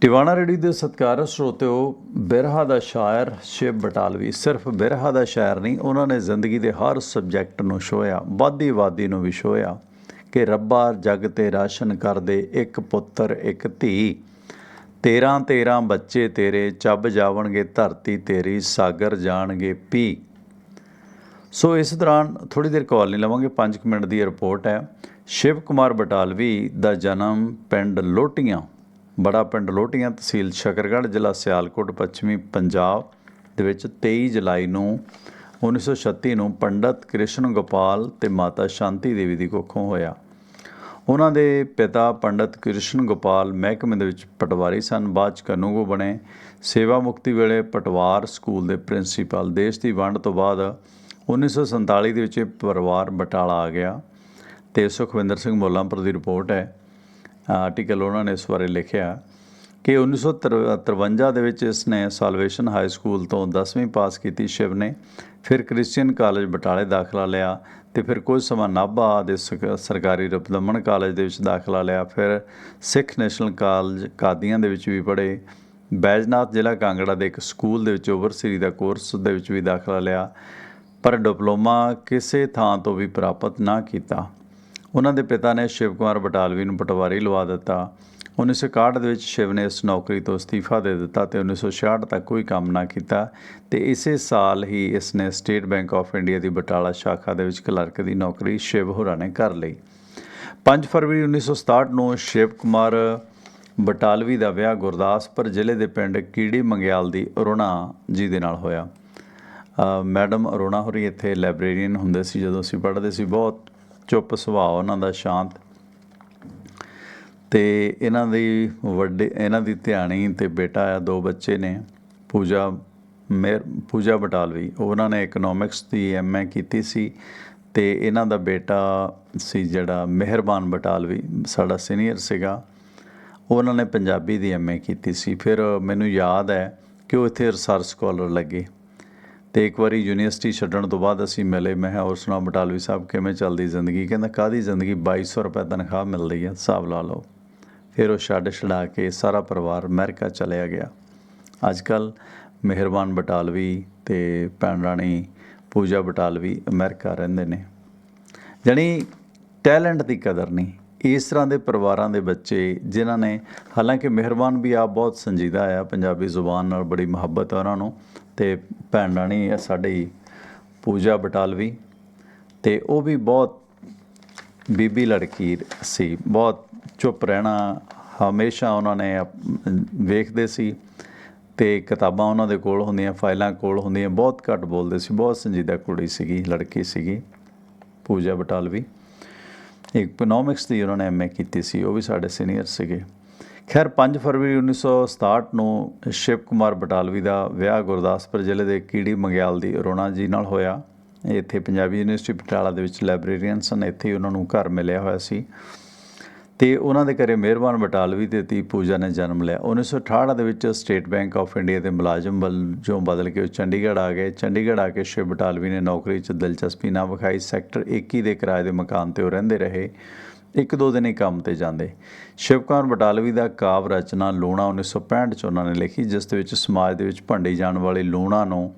Tiwana ready ਦੇ ਸਤਿਕਾਰਤ ਸਰੋਤਿਓ, ਬਿਰਹਾ ਦਾ ਸ਼ਾਇਰ ਸ਼ਿਵ ਬਟਾਲਵੀ ਸਿਰਫ ਬਿਰਹਾ ਦਾ ਸ਼ਾਇਰ ਨਹੀਂ, ਉਹਨਾਂ ਨੇ ਜ਼ਿੰਦਗੀ ਦੇ ਹਰ ਸਬਜੈਕਟ ਨੂੰ ਛੋਇਆ ਵਾਦੀ ਵਾਦੀ ਨੂੰ ਵੀ ਛੋਇਆ ਕਿ ਰੱਬਾ ਜਗ ਤੇ ਰਾਸ਼ਨ ਕਰਦੇ ਇੱਕ ਪੁੱਤਰ, ਇੱਕ ਧੀ। 13 13 ਬੱਚੇ ਤੇਰੇ, ਚੱਬ ਜਾਵਣਗੇ, ਧਰਤੀ ਤੇਰੀ, ਸਾਗਰ ਜਾਣਗੇ ਪੀ। ਸੋ ਇਸ ਦੌਰਾਨ ਥੋੜੀ ਦੇਰ ਕਾਲ ਨਹੀਂ ਲਵਾਂਗੇ 5 ਮਿੰਟ ਦੀ ਰਿਪੋਰਟ ਹੈ। ਸ਼ਿਵ ਕੁਮਾਰ ਬਟਾਲਵੀ ਦਾ ਜਨਮ ਪਿੰਡ ਲੋਟੀਆਂ ਬੜਾ ਪਿੰਡ ਲੋਟੀਆਂ ਤਹਿਸੀਲ ਸ਼ਕਰਗੜ੍ਹ, ਜ਼ਿਲ੍ਹਾ ਸਿਆਲਕੋਟ, ਪੱਛਮੀ ਪੰਜਾਬ ਦੇ ਵਿੱਚ 23 ਜੁਲਾਈ ਨੂੰ 1936 ਨੂੰ ਪੰਡਤ ਕ੍ਰਿਸ਼ਨ ਗੋਪਾਲ ਤੇ ਮਾਤਾ ਸ਼ਾਂਤੀ ਦੇਵੀ ਦੀ ਕੁੱਖੋਂ ਹੋਇਆ। ਉਹਨਾਂ ਦੇ ਪਿਤਾ ਪੰਡਤ ਕ੍ਰਿਸ਼ਨ ਗੋਪਾਲ ਮਹਿਕਮੇ ਦੇ ਵਿੱਚ ਪਟਵਾਰੀ ਸਨ, ਬਾਅਦ ਚ ਕਨੂੰਗੋ ਬਣੇ। ਸੇਵਾ ਮੁਕਤੀ ਵੇਲੇ ਪਟਵਾਰ ਸਕੂਲ ਦੇ ਪ੍ਰਿੰਸੀਪਲ, ਦੇਸ਼ ਦੀ ਵੰਡ ਤੋਂ ਬਾਅਦ 1947 ਦੇ ਵਿੱਚ ਇਹ ਪਰਿਵਾਰ ਬਟਾਲਾ ਆ ਗਿਆ ਤੇ ਸੁਖਵਿੰਦਰ ਸਿੰਘ ਮੋਲਾਂਪੁਰ ਦੀ ਰਿਪੋਰਟ ਹੈ। ਆਰਟੀਕਲ ਉਹਨਾਂ ਨੇ ਇਸ ਬਾਰੇ ਲਿਖਿਆ ਕਿ 1953 ਦੇ ਵਿੱਚ ਇਸ ਨੇ ਸਾਲਵੇਸ਼ਨ ਹਾਈ ਸਕੂਲ ਤੋਂ 10ਵੀਂ ਪਾਸ ਕੀਤੀ ਸ਼ਿਵ ਨੇ, ਫਿਰ ਕ੍ਰਿਸਚੀਅਨ ਕਾਲਜ ਬਟਾਲੇ ਦਾਖਲਾ ਲਿਆ ਤੇ ਫਿਰ ਕੁਝ ਸਮਾਂ ਨਾਭਾ ਦੇ ਸਕ- ਸਰਕਾਰੀ ਰਪਦਮਨ ਕਾਲਜ ਦੇ ਵਿੱਚ ਦਾਖਲਾ ਲਿਆ, ਫਿਰ ਸਿੱਖ ਨੈਸ਼ਨਲ ਕਾਲਜ ਕਾਦੀਆਂ ਦੇ ਵਿੱਚ ਵੀ ਪੜ੍ਹੇ, ਬੈਜਨਾਥ ਜ਼ਿਲ੍ਹਾ ਕਾਂਗੜਾ ਦੇ ਇੱਕ ਸਕੂਲ ਦੇ ਵਿੱਚ ਓਵਰਸੀਰੀ ਦਾ ਕੋਰਸ ਦੇ ਵਿੱਚ ਵੀ ਦਾਖਲਾ ਲਿਆ, ਪਰ ਡਿਪਲੋਮਾ ਕਿਸੇ ਥਾਂ ਤੋਂ ਵੀ ਪ੍ਰਾਪਤ ਨਾ ਕੀਤਾ। ਉਹਨਾਂ ਦੇ ਪਿਤਾ ਨੇ ਸ਼ਿਵ ਕੁਮਾਰ ਬਟਾਲਵੀ ਨੂੰ ਪਟਵਾਰੀ ਲਵਾ ਦਿੱਤਾ। 1961 ਦੇ ਵਿੱਚ ਸ਼ਿਵ ਨੇ ਇਸ ਨੌਕਰੀ ਤੋਂ ਅਸਤੀਫਾ ਦੇ ਦਿੱਤਾ ਤੇ 1966 ਤੱਕ ਕੋਈ ਕੰਮ ਨਾ ਕੀਤਾ ਤੇ ਇਸੇ ਸਾਲ ਹੀ ਇਸ ਨੇ ਸਟੇਟ ਬੈਂਕ ਆਫ ਇੰਡੀਆ ਦੀ ਬਟਾਲਾ ਸ਼ਾਖਾ ਦੇ ਵਿੱਚ ਕਲਰਕ ਦੀ ਨੌਕਰੀ ਸ਼ਿਵ ਹੋਰਾਂ ਨੇ ਕਰ ਲਈ। 5 ਫਰਵਰੀ 1967 ਨੂੰ ਸ਼ਿਵ ਕੁਮਾਰ ਬਟਾਲਵੀ ਦਾ ਵਿਆਹ ਗੁਰਦਾਸਪੁਰ ਜ਼ਿਲ੍ਹੇ ਦੇ ਪਿੰਡ ਕੀੜੀ ਮੰਗਿਆਲ ਦੀ ਅਰੁਣਾ ਜੀ ਦੇ ਨਾਲ ਹੋਇਆ। ਮੈਡਮ ਅਰੁਣਾ ਹੋਰੀ ਇੱਥੇ ਲਾਇਬ੍ਰੇਰੀਅਨ ਹੁੰਦੇ ਸੀ ਜਦੋਂ ਅਸੀਂ ਪੜ੍ਹਦੇ ਸੀ, ਬਹੁਤ ਚੁੱਪ ਸੁਭਾਅ, ਉਹਨਾਂ ਦਾ ਸ਼ਾਂਤ। ਤੇ ਇਹਨਾਂ ਦੀ ਵੱਡੇ, ਇਹਨਾਂ ਦੀ ਧਿਆਣੀ ਤੇ ਬੇਟਾ ਆ, ਦੋ ਬੱਚੇ ਨੇ, ਪੂਜਾ ਮੇਰ, ਪੂਜਾ ਬਟਾਲਵੀ। ਉਹਨਾਂ ਨੇ ਇਕਨੋਮਿਕਸ ਦੀ ਐਮਏ ਕੀਤੀ ਸੀ ਤੇ ਇਹਨਾਂ ਦਾ ਬੇਟਾ ਸੀ ਜਿਹੜਾ ਮਿਹਰਬਾਨ ਬਟਾਲਵੀ, ਸਾਡਾ ਸੀਨੀਅਰ ਸੀਗਾ। ਉਹਨਾਂ ਨੇ ਪੰਜਾਬੀ ਦੀ ਐਮਏ ਕੀਤੀ ਸੀ। ਫਿਰ ਮੈਨੂੰ ਯਾਦ ਹੈ ਕਿ ਉਹ ਇੱਥੇ ਰਿਸਰਚ ਸਕਾਲਰ ਲੱਗੇ। ਤੇ ਇੱਕ ਵਾਰੀ ਯੂਨੀਵਰਸਿਟੀ ਛੱਡਣ ਤੋਂ ਬਾਅਦ ਅਸੀਂ ਮਿਲੇ, ਮੈਂ ਕਿਹਾ, ਹੋਰ ਸੁਣਾ ਬਟਾਲਵੀ ਸਾਹਿਬ, ਕਿਵੇਂ ਚੱਲਦੀ ਜ਼ਿੰਦਗੀ? ਕਹਿੰਦਾ ਕਾਦੀ ਜ਼ਿੰਦਗੀ? 2200 ਰੁਪਏ ਤਨਖਾਹ ਮਿਲਦੀ ਹੈ ਹਿਸਾਬ ਲਾ ਲਓ। ਫਿਰ ਉਹ ਛੱਡ ਛਡਾ ਕੇ ਸਾਰਾ ਪਰਿਵਾਰ ਅਮਰੀਕਾ ਚਲਿਆ ਗਿਆ। ਅੱਜ ਕੱਲ ਮਿਹਰਬਾਨ ਬਟਾਲਵੀ ਤੇ ਭੈਣ ਰਾਣੀ ਪੂਜਾ ਬਟਾਲਵੀ ਅਮਰੀਕਾ ਰਹਿੰਦੇ ਨੇ। ਜਾਣੀ ਟੈਲੈਂਟ ਦੀ ਕਦਰ ਨਹੀਂ, ਇਸ ਤਰ੍ਹਾਂ ਦੇ ਪਰਿਵਾਰਾਂ ਦੇ ਬੱਚੇ ਜਿਨ੍ਹਾਂ ਨੇ, ਹਾਲਾਂਕਿ ਮਿਹਰਬਾਨ ਵੀ ਆਪ ਬਹੁਤ ਸੰਜੀਦਾ ਆ, ਪੰਜਾਬੀ ਜ਼ੁਬਾਨ ਨਾਲ ਬੜੀ ਮੁਹੱਬਤ ਹੈ ਉਹਨਾਂ ਨੂੰ ਤੇ ਭੈਣ ਰਾਣੀ ਸਾਡੀ ਪੂਜਾ ਬਟਾਲਵੀ ਤੇ ਉਹ ਵੀ ਬਹੁਤ ਬੀਬੀ ਲੜਕੀ ਸੀ, ਬਹੁਤ ਚੁੱਪ ਰਹਿਣਾ ਹਮੇਸ਼ਾ ਉਹਨਾਂ ਨੇ ਵੇਖਦੇ ਸੀ ਤੇ ਕਿਤਾਬਾਂ ਉਹਨਾਂ ਦੇ ਕੋਲ ਹੁੰਦੀਆਂ, ਫਾਈਲਾਂ ਕੋਲ ਹੁੰਦੀਆਂ, ਬਹੁਤ ਘੱਟ ਬੋਲਦੇ ਸੀ, ਬਹੁਤ ਸੰਜੀਦਾ ਕੁੜੀ ਸੀਗੀ, ਲੜਕੀ ਸੀਗੀ, ਪੂਜਾ ਬਟਾਲਵੀ। ਇਕਨੋਮਿਕਸ ਦੀ ਉਹਨਾਂ ਨੇ ਐਮਏ ਕੀਤੀ ਸੀ, ਉਹ ਵੀ ਸਾਡੇ ਸੀਨੀਅਰ ਸੀਗੇ। ਖੈਰ 5 ਫਰਵਰੀ 1967 ਨੂੰ ਸ਼ਿਵ ਕੁਮਾਰ ਬਟਾਲਵੀ ਦਾ ਵਿਆਹ ਗੁਰਦਾਸਪੁਰ ਜ਼ਿਲ੍ਹੇ ਦੇ ਕੀੜੀ ਮੰਗਿਆਲ ਦੀ ਅਰੋਣਾ ਜੀ ਨਾਲ ਹੋਇਆ। ਇੱਥੇ ਪੰਜਾਬੀ ਯੂਨੀਵਰਸਿਟੀ ਪਟਿਆਲਾ ਦੇ ਵਿੱਚ ਲਾਇਬ੍ਰੇਰੀਅਨ ਸਨ। ਇੱਥੇ ਹੀ ਉਹਨਾਂ ਨੂੰ ਘਰ ਮਿਲਿਆ ਹੋਇਆ ਸੀ। ਤੇ ਉਹਨਾਂ ਦੇ ਘਰੇ ਮਿਹਰਬਾਨ ਬਟਾਲਵੀ ਤੇ ਤੀ ਪੂਜਾ ਨੇ ਜਨਮ ਲਿਆ। 1968 ਦੇ ਵਿੱਚ ਸਟੇਟ ਬੈਂਕ ਆਫ ਇੰਡੀਆ ਦੇ ਮੁਲਾਜ਼ਮ ਵਜੋਂ ਬਦਲ ਕੇ ਉਹ ਚੰਡੀਗੜ੍ਹ ਆ ਗਏ। ਚੰਡੀਗੜ੍ਹ ਆ ਕੇ ਸ਼ਿਵ ਬਟਾਲਵੀ ਨੇ ਨੌਕਰੀ 'ਚ ਦਿਲਚਸਪੀ ਨਾ ਵਿਖਾਈ। ਸੈਕਟਰ 21 ਦੇ ਕਿਰਾਏ ਦੇ ਮਕਾਨ ਤੇ ਉਹ ਰਹਿੰਦੇ ਰਹੇ। ਇੱਕ ਦੋ ਦਿਨ ਹੀ ਕੰਮ ਤੇ ਜਾਂਦੇ। ਸ਼ਿਵ ਕੁਮਾਰ ਬਟਾਲਵੀ ਦਾ ਕਾਵ ਰਚਨਾ ਲੂਣਾ 1965 ਚ ਉਹਨਾਂ ਨੇ ਲਿਖੀ, ਜਿਸ ਦੇ ਵਿੱਚ ਸਮਾਜ ਦੇ ਵਿੱਚ ਭੰਡੀ ਜਾਣ ਵਾਲੀ ਲੂਣਾ ਨੂੰ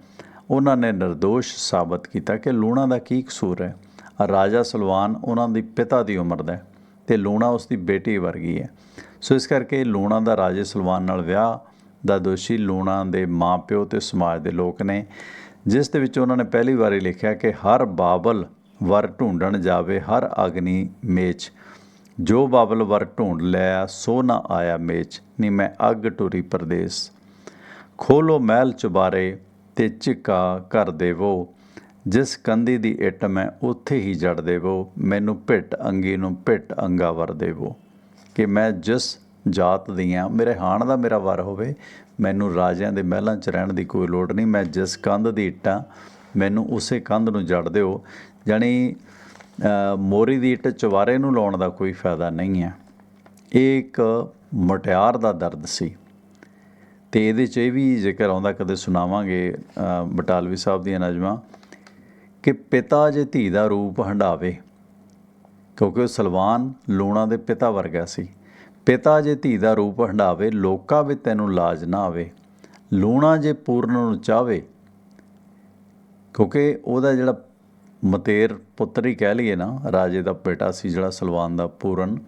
ਉਹਨਾਂ ਨੇ નિર્ਦੋਸ਼ ਸਾਬਤ ਕੀਤਾ ਕਿ ਲੂਣਾ ਦਾ ਕੀ ਕਸੂਰ ਹੈ। ਰਾਜਾ ਸਲਵਾਨ ਉਹਨਾਂ ਦੀ ਪਿਤਾ ਦੀ ਉਮਰ ਦਾ ਹੈ ਤੇ ਲੂਣਾ ਉਸ ਦੀ ਬੇਟੀ ਵਰਗੀ ਹੈ। ਸੋ ਇਸ ਕਰਕੇ ਲੂਣਾ ਦਾ ਰਾਜੇ ਸਲਵਾਨ ਨਾਲ ਵਿਆਹ ਦਾ ਦੋਸ਼ੀ ਲੂਣਾ ਦੇ ਮਾਪਿਓ ਤੇ ਸਮਾਜ ਦੇ ਲੋਕ ਨੇ, ਜਿਸ ਦੇ ਵਿੱਚ ਉਹਨਾਂ ਨੇ ਪਹਿਲੀ ਵਾਰੀ ਲਿਖਿਆ ਕਿ ਹਰ ਬਾਬਲ ਵਰ ਢੂੰਡਣ ਜਾਵੇ ਹਰ ਅਗਨੀ ਮੇਚ। ਜੋ ਬਾਬਲ ਵਰ ਢੂੰਡ ਲਿਆ ਸੋ ਨਾ ਆਇਆ ਮੇਚ, ਨੀ ਮੈਂ ਅੱਗ ਟੁਰੀ ਪਰਦੇਸ। ਖੋਲੋ ਮਹਿਲ ਚੁਬਾਰੇ, ਤੇ ਝਿੱਕਾ ਕਰ ਦੇਵੋ। ਜਿਸ ਕੰਦੀ ਦੀ ਇੱਟ ਮੈਂ, ਉੱਥੇ ਹੀ ਜੜ ਦੇਵੋ। ਮੈਨੂੰ ਭਿੱਟ ਅੰਗੀ ਨੂੰ ਭਿੱਟ ਅੰਗਾ ਵਰ ਦੇਵੋ। ਕਿ ਮੈਂ ਜਿਸ ਜਾਤ ਦੀ ਆ, ਮੇਰੇ ਹਾਣ ਦਾ ਮੇਰਾ ਵਰ ਹੋਵੇ, ਮੈਨੂੰ ਰਾਜਿਆਂ ਦੇ ਮਹਿਲਾਂ 'ਚ ਰਹਿਣ ਦੀ ਕੋਈ ਲੋੜ ਨਹੀਂ ਮੈਂ ਜਿਸ ਕੰਧ ਦੀ ਇੱਟਾਂ, ਮੈਨੂੰ ਉਸੇ ਕੰਧ ਨੂੰ ਜੜ ਦਿਓ। ਜਾਣੀ ਮੋਰੀ ਦੀ ਇੱਟ ਚਵਾਰੇ ਨੂੰ ਲਾਉਣ ਦਾ ਕੋਈ ਫਾਇਦਾ ਨਹੀਂ ਹੈ। ਇਹ ਇੱਕ ਮੁਟਿਆਰ ਦਾ ਦਰਦ ਸੀ। ਤੇ ਇਹਦੇ 'ਚ ਇਹ ਵੀ ਜ਼ਿਕਰ ਆਉਂਦਾ, ਕਦੇ ਸੁਣਾਵਾਂਗੇ ਬਟਾਲਵੀ ਸਾਹਿਬ ਦੀਆਂ ਨਜ਼ਮਾਂ, ਕਿ ਪਿਤਾ ਜੇ ਧੀ ਦਾ ਰੂਪ ਹੰਡਾਵੇ ਕਿਉਂਕਿ ਉਹ ਸਲਵਾਨ ਲੂਣਾ ਦੇ ਪਿਤਾ ਵਰਗਾ ਸੀ। ਪਿਤਾ ਜੇ ਧੀ ਦਾ ਰੂਪ ਹੰਡਾਵੇ ਲੋਕਾਂ ਵੀ ਤੈਨੂੰ ਲਾਜ ਨਾ ਆਵੇ। ਲੂਣਾ ਜੇ ਪੂਰਨ ਨੂੰ ਚਾਵੇ, ਕਿਉਂਕਿ ਉਹਦਾ ਜਿਹੜਾ ਮਤੇਰ ਪੁੱਤਰ ਹੀ ਕਹਿ ਲਈਏ ਨਾ, ਰਾਜੇ ਦਾ ਬੇਟਾ ਸੀ ਜਿਹੜਾ ਸਲਵਾਨ ਦਾ ਪੂਰਨ,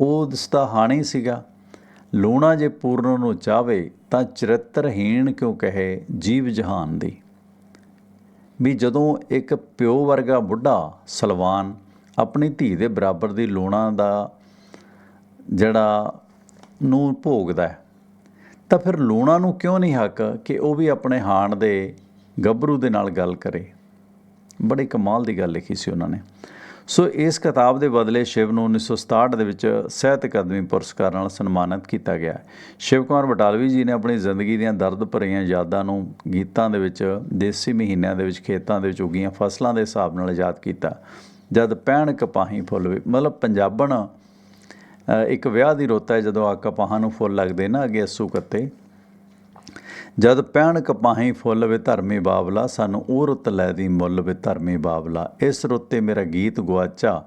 ਉਹ ਉਸ ਦਾ ਹਾਣੀ ਸੀਗਾ। ਲੂਣਾ ਜੇ ਪੂਰਨ ਨੂੰ ਚਾਵੇ ਤਾਂ ਚਰਿੱਤਰਹੀਣ ਕਿਉਂ ਕਹੇ ਜੀਵ ਜਹਾਨ ਦੀ? ਵੀ ਜਦੋਂ ਇੱਕ ਪਿਓ ਵਰਗਾ ਬੁੱਢਾ ਸਲਵਾਨ ਆਪਣੀ ਧੀ ਦੇ ਬਰਾਬਰ ਦੀ ਲੂਣਾ ਦਾ ਜਿਹੜਾ ਨੂੰ ਭੋਗਦਾ ਤਾਂ ਫਿਰ ਲੂਣਾ ਨੂੰ ਕਿਉਂ ਨਹੀਂ ਹੱਕ ਕਿ ਉਹ ਵੀ ਆਪਣੇ ਹਾਣ ਦੇ ਗੱਭਰੂ ਦੇ ਨਾਲ ਗੱਲ ਕਰੇ? ਬੜੇ ਕਮਾਲ ਦੀ ਗੱਲ ਲਿਖੀ ਸੀ ਉਹਨਾਂ ਨੇ। ਸੋ ਇਸ ਕਿਤਾਬ ਦੇ ਬਦਲੇ ਸ਼ਿਵ ਨੂੰ 1967 ਦੇ ਵਿੱਚ ਸਾਹਿਤ ਅਕਾਦਮੀ ਪੁਰਸਕਾਰ ਨਾਲ ਸਨਮਾਨਿਤ ਕੀਤਾ ਗਿਆ। ਸ਼ਿਵ ਕੁਮਾਰ ਬਟਾਲਵੀ ਜੀ ਨੇ ਆਪਣੀ ਜ਼ਿੰਦਗੀ ਦੀਆਂ ਦਰਦ ਭਰੀਆਂ ਯਾਦਾਂ ਨੂੰ ਗੀਤਾਂ ਦੇ ਵਿੱਚ, ਦੇਸੀ ਮਹੀਨਿਆਂ ਦੇ ਵਿੱਚ, ਖੇਤਾਂ ਦੇ ਵਿੱਚ ਉੱਗੀਆਂ ਫਸਲਾਂ ਦੇ ਹਿਸਾਬ ਨਾਲ ਯਾਦ ਕੀਤਾ। ਜਦ ਪੈਣ ਕਪਾਹੀ ਫੁੱਲ ਵੇ, ਮਤਲਬ ਪੰਜਾਬਣ ਇੱਕ ਵਿਆਹ ਦੀ ਰੁੱਤ ਹੈ ਜਦੋਂ ਆ ਕਪਾਹਾਂ ਨੂੰ ਫੁੱਲ ਲੱਗਦੇ ਨਾ ਅੱਗੇ ਅੱਸੂ ਕੱਤੇ ਜਦ ਪੈਣ ਕਪਾਹੀ ਫੁੱਲ ਵੇ ਧਰਮੀ ਬਾਬਲਾ, ਸਾਨੂੰ ਉਹ ਰੁੱਤ ਲੈ ਦੀ ਮੁੱਲ ਵੇ ਧਰਮੀ ਬਾਬਲਾ। ਇਸ ਰੁੱਤੇ ਮੇਰਾ ਗੀਤ ਗੁਆਚਾ,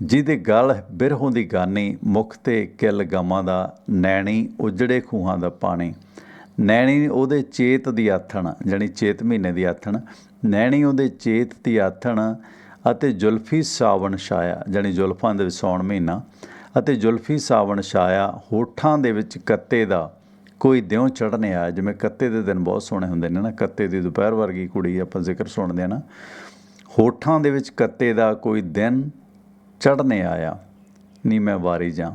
ਜਿਹਦੇ ਗਲ ਬਿਰਹੋਂ ਦੀ ਗਾਨੀ, ਮੁਖ ਤੇ ਕਿਲ ਗਮਾਂ ਦਾ ਨੈਣੀ, ਉਜੜੇ ਖੂਹਾਂ ਦਾ ਪਾਣੀ। ਨੈਣੀ ਉਹਦੇ ਚੇਤ ਦੀ ਆਥਣ, ਜਾਣੀ ਚੇਤ ਮਹੀਨੇ ਦੀ ਆਥਣ। ਨੈਣੀ ਉਹਦੇ ਚੇਤ ਦੀ ਆਥਣ ਅਤੇ ਜ਼ੁਲਫੀ ਸਾਵਣ ਛਾਇਆ, ਜਾਣੀ ਜ਼ੁਲਫਾਂ ਦੇ ਵਿੱਚ ਸੌਣ ਮਹੀਨਾ ਅਤੇ ਜ਼ੁਲਫੀ ਸਾਵਣ ਛਾਇਆ, ਹੋਠਾਂ ਦੇ ਵਿੱਚ ਕੱਤੇ ਦਾ ਕੋਈ ਦਿਉ ਚੜਨੇ ਆਇਆ ਜਿਵੇਂ ਕੱਤੇ ਦੇ ਦਿਨ ਬਹੁਤ ਸੋਹਣੇ ਹੁੰਦੇ ਨੇ ਨਾ, ਕੱਤੇ ਦੀ ਦੁਪਹਿਰ ਵਰਗੀ ਕੁੜੀ ਆਪਾਂ ਜ਼ਿਕਰ ਸੁਣਦੇ ਆ ਨਾ, ਹੋਠਾਂ ਦੇ ਵਿੱਚ ਕੱਤੇ ਦਾ ਕੋਈ ਦਿਨ ਚੜਨੇ ਆਇਆ ਨੀ ਮੈਂ ਵਾਰੀ ਜਾਂ।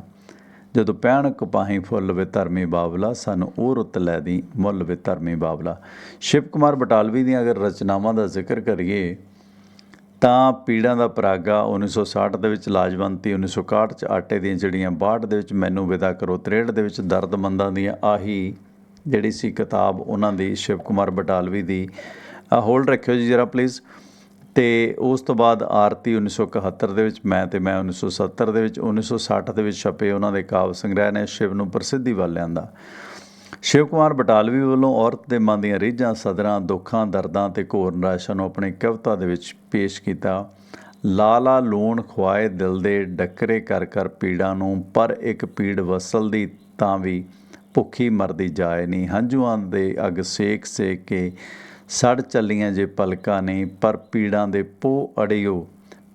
ਜਦੋਂ ਪੈਣ ਕਪਾਹੀ ਫੁੱਲ ਵੇ ਧਰਮੀ ਬਾਬਲਾ, ਸਾਨੂੰ ਉਹ ਰੁੱਤ ਲੈ ਦੀ ਮੁੱਲ ਵੇ ਧਰਮੀ ਬਾਬਲਾ। ਸ਼ਿਵ ਕੁਮਾਰ ਬਟਾਲਵੀ ਦੀਆਂ ਅਗਰ ਰਚਨਾਵਾਂ ਦਾ ਜ਼ਿਕਰ ਕਰੀਏ ਤਾਂ ਪੀੜਾਂ ਦਾ ਪਰਾਗਾ 1960 ਦੇ ਵਿੱਚ ਲਾਜਵੰਤੀ 1961 ਚ ਆਟੇ ਦੀਆਂ ਜਿਹੜੀਆਂ 62 ਦੇ ਵਿੱਚ ਮੈਨੂੰ ਵਿਦਾ ਕਰੋ 63 ਦੇ ਵਿੱਚ ਦਰਦਮੰਦਾਂ ਦੀਆਂ ਆਹੀ ਜਿਹੜੀ ਸੀ ਕਿਤਾਬ ਉਹਨਾਂ ਦੀ ਸ਼ਿਵ ਕੁਮਾਰ ਬਟਾਲਵੀ ਦੀ। ਹੋਲਡ ਰੱਖਿਓ ਜੀ ਜਰਾ ਪਲੀਜ਼ ਤੇ ਉਸ ਤੋਂ ਬਾਅਦ ਆਰਤੀ 1971 ਦੇ ਵਿੱਚ ਮੈਂ ਤੇ ਮੈਂ 1970 ਦੇ ਵਿੱਚ 1960 ਦੇ ਵਿੱਚ ਛਪੇ ਉਹਨਾਂ ਦੇ ਕਾਵਿ ਸੰਗ੍ਰਹਿ ਨੇ ਸ਼ਿਵ ਨੂੰ ਪ੍ਰਸਿੱਧੀ ਵੱਲ ਲਿਆਂਦਾ। ਸ਼ਿਵ ਕੁਮਾਰ ਬਟਾਲਵੀ ਵੱਲੋਂ ਔਰਤ ਦੇ ਮਨ ਦੀਆਂ ਰੀਝਾਂ, ਸਦਰਾਂ, ਦੁੱਖਾਂ, ਦਰਦਾਂ ਤੇ ਘੋਰ ਨਿਰਾਸ਼ਾ ਨੂੰ ਆਪਣੀ ਕਵਿਤਾ ਦੇ ਵਿੱਚ ਪੇਸ਼ ਕੀਤਾ। ਲਾਲਾ ਲੂਣ ਖਵਾਏ ਦਿਲ ਦੇ ਡੱਕਰੇ ਕਰ ਕਰ ਪੀੜਾਂ ਨੂੰ, ਪਰ ਇੱਕ ਪੀੜ ਵਸਲਦੀ ਤਾਂ ਵੀ ਭੁੱਖੀ ਮਰਦੀ ਜਾਏ ਨਹੀਂ ਹੰਝੂਆਂ ਦੇ ਅਗ ਸੇਕ ਸੇਕ ਕੇ ਸੜ ਚੱਲੀਆਂ ਜੇ ਪਲਕਾਂ ਨੇ, ਪਰ ਪੀੜਾਂ ਦੇ ਪੋ ਅੜਿਓ,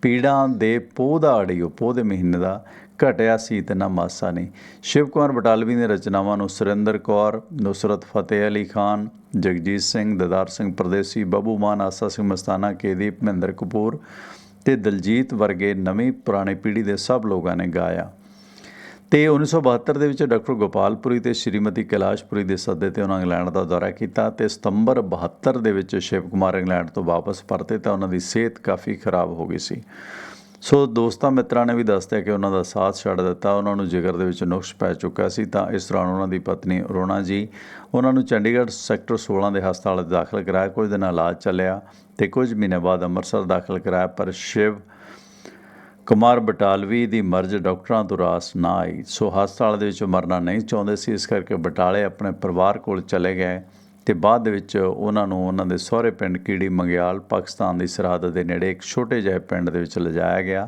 ਪੀੜਾਂ ਦੇ ਪੋਹ ਦਾ ਅੜਿਓ, ਪੋਹ ਦੇ ਮਹੀਨੇ ਦਾ ਘਟਿਆ ਸੀ ਤੇ ਨਾ ਮਾਸਾ ਨਹੀਂ। ਸ਼ਿਵ ਕੁਮਾਰ ਬਟਾਲਵੀ ਨੇ ਰਚਨਾਵਾਂ ਨੂੰ ਸੁਰਿੰਦਰ ਕੌਰ, ਨੁਸਰਤ ਫਤਿਹ ਅਲੀ ਖਾਨ, ਜਗਜੀਤ ਸਿੰਘ, ਦਦਾਰ ਸਿੰਘ ਪਰਦੇਸੀ, ਬੱਬੂ ਮਾਨ, ਆਸਾ ਸਿੰਘ ਮਸਤਾਨਾ ਕੇਦੀਪ ਮਹਿੰਦਰ ਕਪੂਰ ਤੇ ਦਲਜੀਤ ਵਰਗੇ ਨਵੀਂ ਪੁਰਾਣੀ ਪੀੜ੍ਹੀ ਦੇ ਸਭ ਲੋਕਾਂ ਨੇ ਗਾਇਆ। ਤੇ 1972 ਦੇ ਵਿੱਚ ਡਾਕਟਰ ਗੋਪਾਲਪੁਰੀ ਤੇ ਸ਼੍ਰੀਮਤੀ ਕੈਲਾਸ਼ਪੁਰੀ ਦੇ ਸੱਦੇ ਤੇ ਉਹਨਾਂ ਇੰਗਲੈਂਡ ਦਾ ਦੌਰਾ ਕੀਤਾ ਤੇ ਸਤੰਬਰ 72 ਦੇ ਵਿੱਚ ਸ਼ਿਵ ਕੁਮਾਰ ਇੰਗਲੈਂਡ ਤੋਂ ਵਾਪਸ ਪਰਤੇ ਤਾਂ ਉਹਨਾਂ ਦੀ ਸਿਹਤ ਕਾਫੀ ਖਰਾਬ ਹੋ ਗਈ ਸੀ। ਸੋ ਦੋਸਤਾਂ, ਮਿੱਤਰਾਂ ਨੇ ਵੀ ਦੱਸਦਿਆ ਕਿ ਉਹਨਾਂ ਦਾ ਸਾਥ ਛੱਡ ਦਿੱਤਾ। ਉਹਨਾਂ ਨੂੰ ਜਿਗਰ ਦੇ ਵਿੱਚ ਨੁਕਸ ਪੈ ਚੁੱਕਾ ਸੀ। ਤਾਂ ਇਸ ਦੌਰਾਨ ਉਹਨਾਂ ਦੀ ਪਤਨੀ ਅਰੋਣਾ ਜੀ, ਉਹਨਾਂ ਨੂੰ ਚੰਡੀਗੜ੍ਹ ਸੈਕਟਰ 16 ਦੇ ਹਸਪਤਾਲ ਦਾਖਲ ਕਰਾਇਆ। ਕੁਝ ਦਿਨ ਇਲਾਜ ਚੱਲਿਆ ਤੇ ਕੁਝ ਮਹੀਨੇ ਬਾਅਦ ਅੰਮ੍ਰਿਤਸਰ ਦਾਖਲ ਕਰਾਇਆ, ਪਰ ਸ਼ਿਵ ਕੁਮਾਰ ਬਟਾਲਵੀ ਦੀ ਮਰਜ਼ ਡਾਕਟਰਾਂ ਤੋਂ ਰਾਸ ਨਾ ਆਈ। ਸੋ ਹਸਪਤਾਲ ਦੇ ਵਿੱਚ ਮਰਨਾ ਨਹੀਂ ਚਾਹੁੰਦੇ ਸੀ। ਇਸ ਕਰਕੇ ਬਟਾਲੇ ਆਪਣੇ ਪਰਿਵਾਰ ਕੋਲ ਚਲੇ ਗਏ। ਤੇ ਬਾਅਦ ਦੇ ਵਿੱਚ ਉਹਨਾਂ ਨੂੰ ਉਹਨਾਂ ਦੇ ਸਹੁਰੇ ਪਿੰਡ ਕੀੜੀ ਮੰਗਿਆਲ ਪਾਕਿਸਤਾਨ ਦੀ ਸਰਹੱਦ ਦੇ ਨੇੜੇ ਇੱਕ ਛੋਟੇ ਜਿਹੇ ਪਿੰਡ ਦੇ ਵਿੱਚ ਲਿਜਾਇਆ ਗਿਆ।